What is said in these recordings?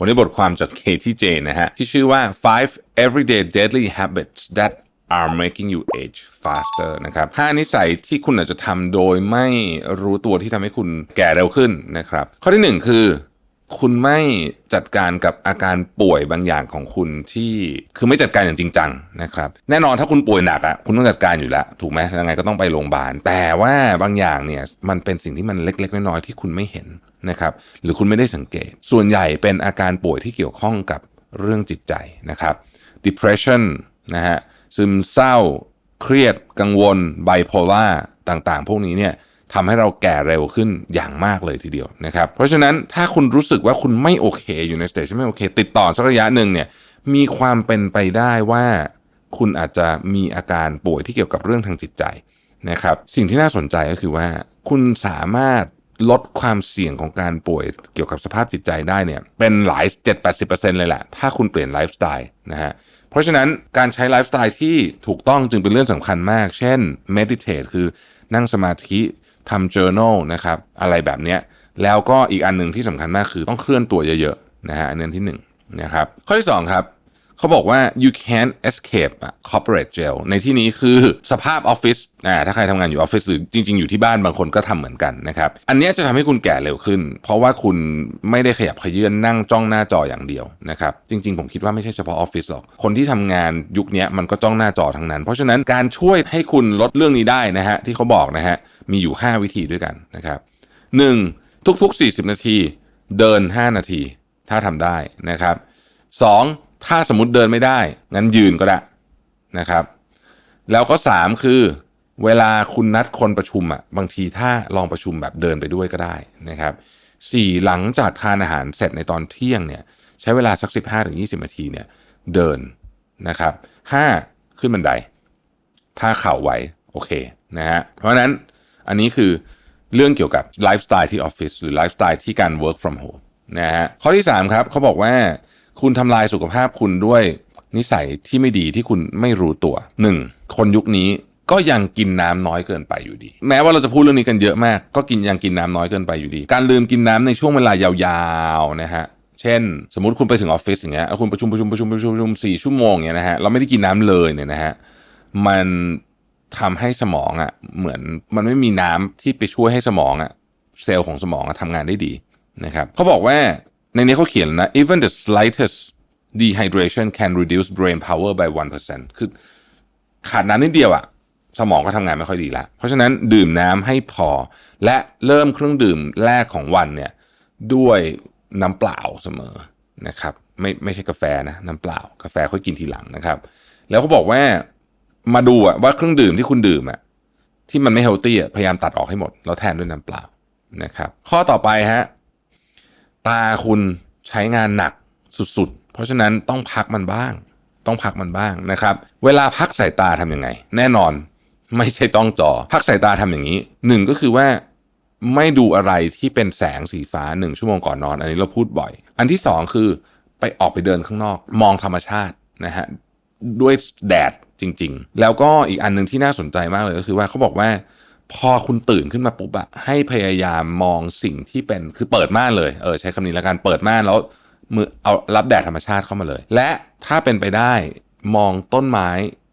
วันนี้บทความจากเคที่เจนะฮะ ที่ชื่อว่า five everyday deadly habits that are making you age faster นะครับห้านิสัยที่คุณอาจจะทำโดยไม่รู้ตัวที่ทำให้คุณแก่เร็วขึ้นนะครับ ข้อที่หนึ่งคือ คุณไม่จัดการกับอาการป่วยบางอย่างของคุณที่คือไม่จัดการอย่างจริงจังนะครับ แน่นอนถ้าคุณป่วยหนักอะ่ะคุณต้องจัดการอยู่แล้ว ถูกไหมยังไงก็ต้องไปโรงพยาบาล แต่ว่าบางอย่างเนี่ยมันเป็นสิ่งที่มันเล็ก ๆ น้อยๆที่คุณไม่เห็นนะครับ หรือคุณไม่ได้สังเกต ส่วนใหญ่เป็นอาการป่วยที่เกี่ยวข้องกับเรื่องจิตใจนะครับ depression นะฮะซึมเศร้า เครียดกังวลไบโพล่าต่างๆ พวกนี้เนี่ย ทำให้เราแก่เร็วขึ้นอย่างมากเลยทีเดียวนะครับ เพราะฉะนั้นถ้าคุณรู้สึกว่าคุณไม่โอเคอยู่ในสเตจที่ไม่โอเค ติดต่อสักระยะหนึ่งเนี่ยมีความเป็นไปได้ว่าคุณอาจจะมีอาการป่วยที่เกี่ยวกับเรื่องทางจิตใจนะครับ สิ่งที่น่าสนใจก็คือว่า คุณสามารถลดความเสี่ยงของการป่วยเกี่ยวกับสภาพจิตใจได้เนี่ยเป็นหลาย 7-80%เลยแหละ ถ้าคุณเปลี่ยนไลฟ์สไตล์นะฮะเพราะฉะนั้นการใช้ไลฟ์สไตล์ที่ถูกต้องจึงเป็นเรื่องสำคัญมาก เช่น meditate คือนั่งสมาธิ ทำ journal นะครับอะไรแบบเนี้ยแล้วก็อีกอันหนึ่งที่สำคัญมากคือต้องเคลื่อนตัวเยอะๆนะฮะอันนี้ที่หนึ่งนะครับข้อที่สองครับ เขาบอกว่า you can't escape corporate jail ในที่นี้คือสภาพออฟฟิศอ่าถ้าใครทำงานอยู่ออฟฟิศหรือจริง ๆ อยู่ที่บ้านบางคนก็ทำเหมือนกันนะครับ อันนี้จะทำให้คุณแก่เร็วขึ้น เพราะว่าคุณไม่ได้ขยับขยื่นนั่งจ้องหน้าจออย่างเดียวนะครับ จริง ๆ ผมคิดว่าไม่ใช่เฉพาะออฟฟิศหรอก คนที่ทำงานยุคนี้มันก็จ้องหน้าจอทั้งนั้น เพราะฉะนั้นการช่วยให้คุณลดเรื่องนี้ได้นะฮะที่เขาบอกนะฮะมีอยู่ 5 วิธีด้วยกันนะครับหนึ่งทุกๆ 40 นาที เดิน 5 นาที ถ้าทำได้นะครับสองถ้าสมมติเดินไม่ได้ งั้นยืนก็ได้นะครับ แล้วก็สามคือเวลาคุณนัดคนประชุมอะบางทีถ้าลองประชุมแบบเดินไปด้วยก็ได้นะครับสี่หลังจากทานอาหารเสร็จในตอนเที่ยงเนี่ยใช้เวลาสัก 15ถึง20 นาทีเนี่ยเดินนะครับห้าขึ้นบันได ถ้าเข่าไหวโอเคนะฮะเพราะฉะนั้นอันนี้คือเรื่องเกี่ยวกับไลฟ์สไตล์ที่ออฟฟิศหรือไลฟ์สไตล์ที่การ work from home นะฮะข้อที่ 3 ครับเขาบอกว่า คุณทำลายสุขภาพคุณด้วยนิสัยที่ไม่ดีที่คุณไม่รู้ตัว 1. คนยุคนี้ก็ยังกินน้ำน้อยเกินไปอยู่ดี แม้ว่าเราจะพูดเรื่องนี้กันเยอะมาก ก็กินยังกินน้ำน้อยเกินไปอยู่ดี การลืมกินน้ำในช่วงเวลายาวๆนะฮะเช่น สมมติคุณไปถึงออฟฟิศอย่างเงี้ยแล้วคุณประชุมประชุมประชุมประชุมประชุมสี่ชั่วโมงเงี้ยนะฮะเราไม่ได้กินน้ำเลยเนี่ยนะฮะมันทำให้สมองอะ่ะเหมือนมันไม่มีน้ำที่ไปช่วยให้สมองอะ่ะเซลล์ของสมองอะทำงานได้ดีนะครับเขาบอกว่า ในนี้เขาเขียนนะ even the slightest dehydration can reduce brain power by 1%คือขาดน้ำนิดเดียวอะสมองก็ทำงานไม่ค่อยดีละเพราะฉะนั้นดื่มน้ำให้พอ และเริ่มเครื่องดื่มแรกของวันเนี่ยด้วยน้ำเปล่าเสมอนะครับ ไม่ไม่ใช่กาแฟนะน้ำเปล่า กาแฟค่อยกินทีหลังนะครับ แล้วเขาบอกว่ามาดูอะว่าเครื่องดื่มที่คุณดื่มอะที่มันไม่เฮลตี้อะพยายามตัดออกให้หมด แล้วแทนด้วยน้ำเปล่านะครับ ข้อต่อไปฮะ ตาคุณใช้งานหนักสุดๆ เพราะฉะนั้นต้องพักมันบ้าง ต้องพักมันบ้างนะครับ เวลาพักสายตาทำยังไง แน่นอนไม่ใช่ต้องจอ พักสายตาทำอย่างนี้หนึ่งก็คือว่าไม่ดูอะไรที่เป็นแสงสีฟ้าหนึ่งชั่วโมงก่อนนอน อันนี้เราพูดบ่อย อันที่สองคือไปออกไปเดินข้างนอก มองธรรมชาตินะฮะด้วยแดดจริง ๆ แล้วก็อีกอันหนึ่งที่น่าสนใจมากเลยก็คือว่าเขาบอกว่า พอคุณตื่นขึ้นมาปุ๊บอะให้พยายามมองสิ่งที่เป็นคือเปิดม่านเลยเออใช้คำนี้แล้วกันเปิดม่านแล้วมือเอารับแดดธรรมชาติเข้ามาเลย และถ้าเป็นไปได้มองต้นไม้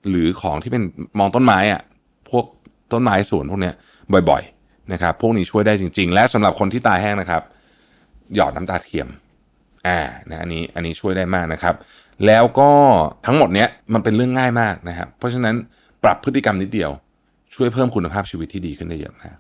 หรือของที่เป็นมองต้นไม้อะพวกต้นไม้สวนพวกเนี้ยบ่อยๆนะครับพวกนี้ช่วยได้จริง ๆ และสำหรับคนที่ตาแห้งนะครับ หยอดน้ำตาเทียมอ่านะอันนี้อันนี้ช่วยได้มากนะครับ แล้วก็ทั้งหมดเนี้ยมันเป็นเรื่องง่ายมากนะครับเพราะฉะนั้นปรับพฤติกรรมนิดเดียว ช่วยเพิ่มคุณภาพชีวิตที่ดีขึ้นได้เยอะมาก